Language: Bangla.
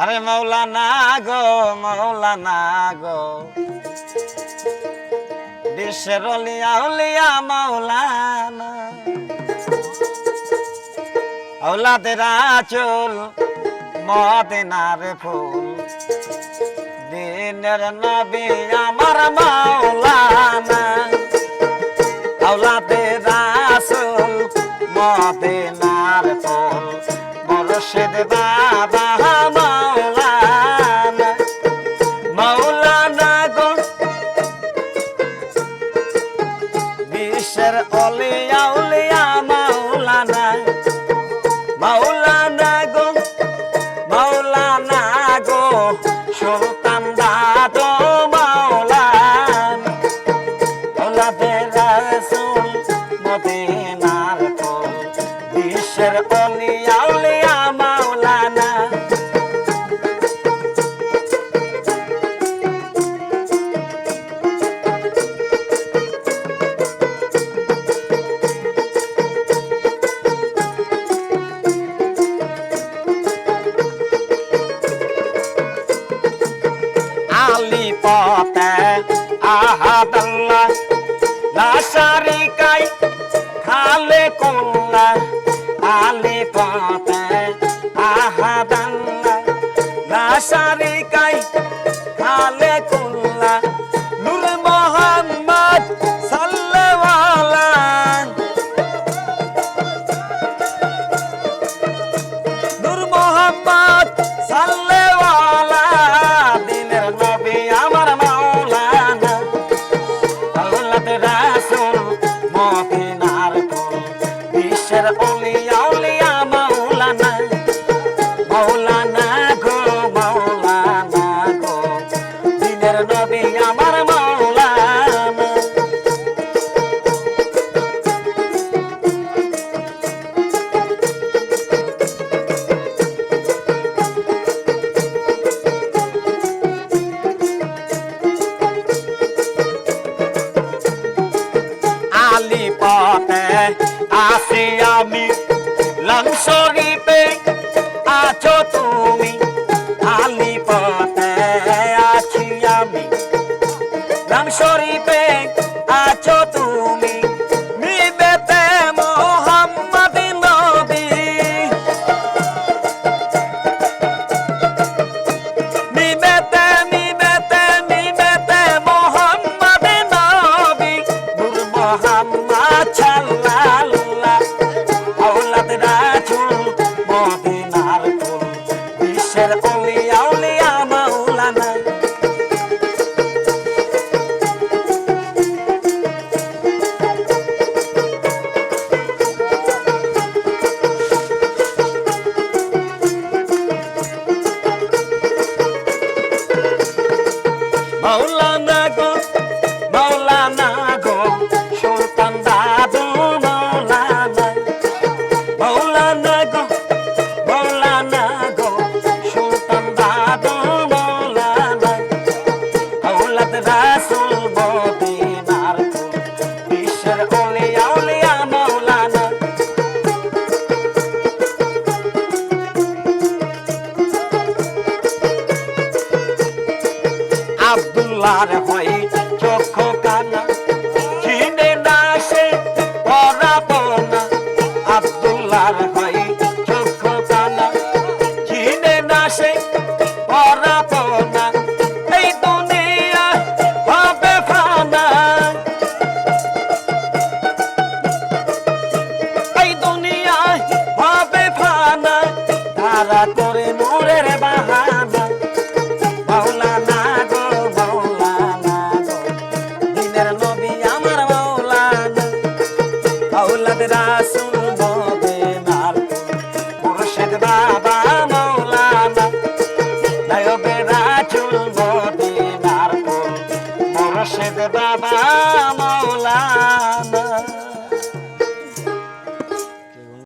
আরে মৌলানা গো মৌলানা গো। বিশ্বের অলিয়া অলিয়া মৌলানা। ওলাদেরা চুল মদিনার ফুল। দিনের নবী আমার মৌলানা। ওলাদেরা চুল মদিনার ফুল। মুর্শিদ বাবা মাওলানা মাওলানা গো। বিশ্বের অলিয়া উলিয়া মাওলানা গো মাওলানা গো। সুলতান দাদো মাওলানা ওলাদের মদিনার বিশ্বের অলিয়া লাশারিকাই খালে কুল্লা নূর মোহাম্মদ সাল্লাল্লাহু নূর মোহাম্মদ সাল্লেওয়ালা দিনের নবী আমার মাওলানা। আল্লাহ রাসূল মদিনার ফুল বিশ্বের অলিয়া নবী আমার মাওলানা আলি পথে আসি আমি লংসরিপে আছো তুমি। আব্দুল্লাহর হয় চক্ষু that I soon